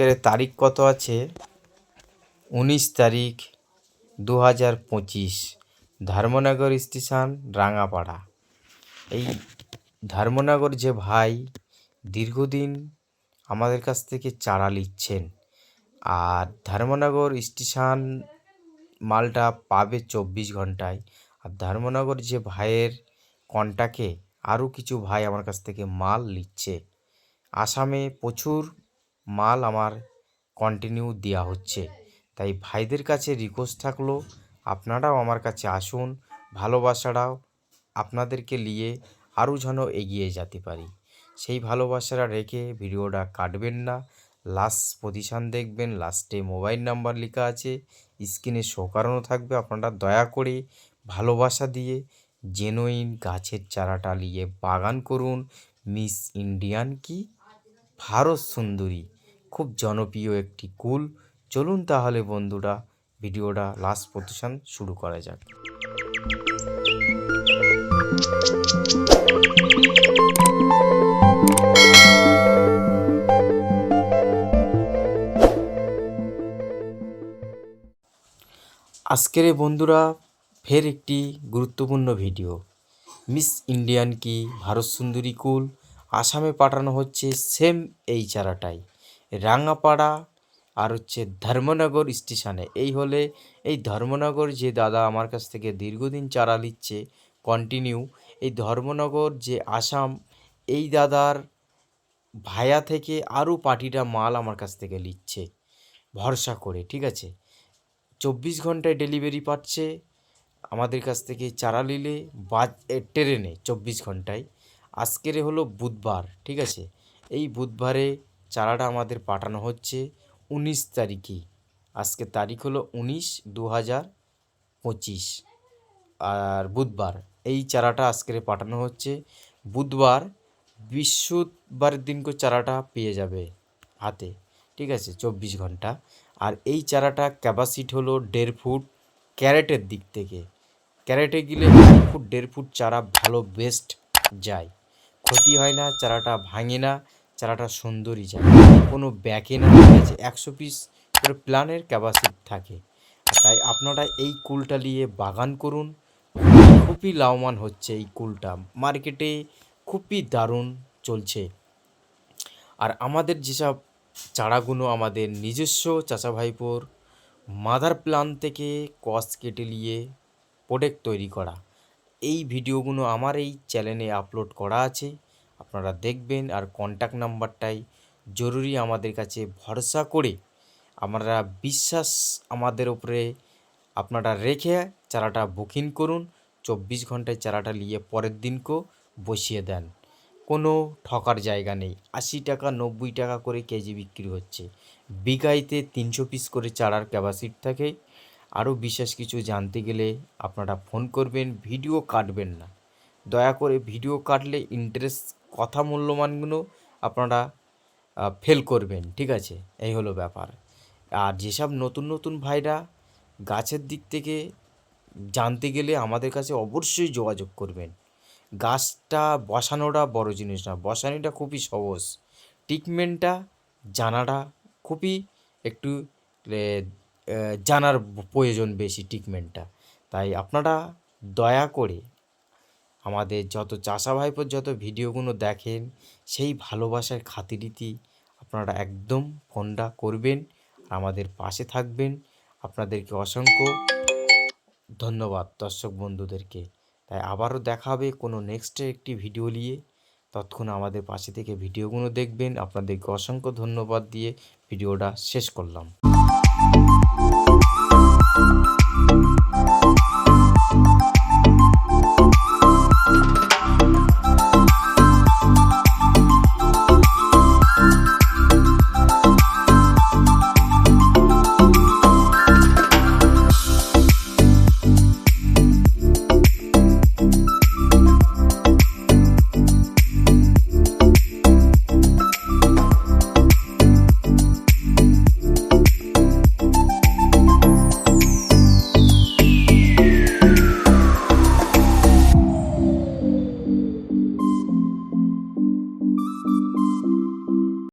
আজকের তারিখ কত আছে? উনিশ তারিখ দু হাজার পঁচিশ, ধর্মনগর স্টেশন, রাঙাপাড়া। এই ধর্মনগর যে ভাই দীর্ঘদিন আমাদের কাছ থেকে চারা নিচ্ছেন আর ধর্মনগর স্টেশন মালটা পাবে চব্বিশ ঘন্টায়, আর ধর্মনগর যে ভাইয়ের কন্টাকে আরও কিছু ভাই আমার কাছ থেকে মাল নিচ্ছে আসামে প্রচুর মাল আমার কন্টিনিউ দেওয়া হচ্ছে। তাই ভাইদের কাছে রিকোয়েস্ট থাকল, আপনারাও আমার কাছে আসুন, ভালোবাসাটাও আপনাদেরকে নিয়ে আরও যেন এগিয়ে যেতে পারি। সেই ভালোবাসাটা রেখে ভিডিওটা কাটবেন না লাস্ট পজিশান দেখবেন লাস্টে মোবাইল নাম্বার লেখা আছে স্ক্রিনে শো থাকবে, আপনারা দয়া করে ভালোবাসা দিয়ে জেনুইন গাছের চারাটা নিয়ে বাগান করুন মিস ইন্ডিয়ান কি? ভারত সুন্দরী। খুব জনপ্রিয় একটি কুল। চলুন তাহলে বন্ধুরা, ভিডিওটা লাস্ট পজিশন শুরু করা যাক। আজকের বন্ধুরা, ফের একটি গুরুত্বপূর্ণ ভিডিও। মিস ইন্ডিয়ান কি ভারত সুন্দরী কুল? আসামে পাঠানো হচ্ছে সেম এই চারাটাই। রাঙাপাড়া আর হচ্ছে ধর্মনগর স্টেশনে। এই হলে এই ধর্মনগর যে দাদা আমার কাছ থেকে দীর্ঘদিন চারা নিচ্ছে কন্টিনিউ এই ধর্মনগর যে আসাম, এই দাদার ভায়া থেকে আরও পার্টিটা মাল আমার কাছ থেকে নিচ্ছে ভরসা করে, ঠিক আছে? চব্বিশ ঘন্টায় ডেলিভারি পাচ্ছে, আমাদের কাছ থেকে চারা নিলে বা ট্রেনে চব্বিশ ঘন্টায়। আজকের হলো বুধবার, ঠিক আছে? এই বুধবারে চারাটা আমাদের পাঠানো হচ্ছে উনিশ তারিখে। আজকে তারিখ হলো উনিশ দু হাজার পঁচিশ। আর বুধবার, এই চারাটা আজকের পাঠানো হচ্ছে। বুধবার বৃহস্পতিবারের দিনকে চারাটা পেয়ে যাবে হাতে, ঠিক আছে, চব্বিশ ঘণ্টা। আর এই চারাটা ক্যাপাসিটি হলো দেড় ফুট ক্যারেটের দিক থেকে। ক্যারেটে গেলে এক ফুট, দেড় ফুট চারা ভালো বেস্ট যায়। ক্ষতি হয় না, চারাটা ভাঙে না। চারাটা সুন্দরই যায়। কোনো ব্যাকে না আছে একশো পিস করে প্ল্যানের ক্যাপাসিটি থাকে। তাই আপনারা এই কুলটা নিয়ে বাগান করুন। খুবই লাভবান হচ্ছে এই কুলটা। মার্কেটে খুবই দারুণ চলছে। আর আমাদের যেসব চারাগুলো আমাদের নিজস্ব চাচা ভাইপোর মাদার প্ল্যান থেকে কস কেটে নিয়ে প্রোডাক্ট তৈরি করা। এই ভিডিওগুলো আমার এই চ্যানেলে আপলোড করা আছে। আপনারা দেখবেন আর কন্ট্যাক্ট নাম্বারটাই জরুরি আমাদের কাছে ভরসা করে আমরা বিশ্বাস আমাদের উপরে আপনারা রেখে চারাটা বুকিং করুন। চব্বিশ ঘন্টায় চারাটা নিয়ে পরের দিনকেও বসিয়ে দেন। কোনো ঠকার জায়গা নেই। আশি টাকা, নব্বই টাকা করে কেজি বিক্রি হচ্ছে। বিঘাইতে তিনশো পিস করে চারার ক্যাপাসিটি থাকে। আরও বিশেষ কিছু জানতে গেলে আপনারা ফোন করবেন ভিডিও কাটবেন না। দয়া করে ভিডিও কাটলে ইন্টারেস্ট কথা মূল্যমানগুলো আপনারা ফেল করবেন, ঠিক আছে? এই হলো ব্যাপার। আর যেসব নতুন নতুন ভাইরা গাছের দিক থেকে জানতে গেলে আমাদের কাছে অবশ্যই যোগাযোগ করবেন। গাছটা বসানোটা বড় জিনিস না, বসানোটা খুবই সহজ। ট্রিটমেন্টটা জানাটা খুবই একটু জানার প্রয়োজন বেশি ট্রিটমেন্টটা তাই আপনারা দয়া করে আমাদের যত চাষা ভাইপোর যত ভিডিওগুলো দেখেন, সেই ভালোবাসার খাতিরিতি আপনারা একদম ফোনটা করবেন, আমাদের পাশে থাকবেন। আপনাদেরকে অসংখ্য ধন্যবাদ দর্শক বন্ধুদেরকে। তাই আবারও দেখা হবে কোনো নেক্সট একটি ভিডিও নিয়ে। ততক্ষণ আমাদের পাশে থেকে ভিডিওগুলো দেখবেন। আপনাদেরকে অসংখ্য ধন্যবাদ দিয়ে ভিডিওটা শেষ করলাম।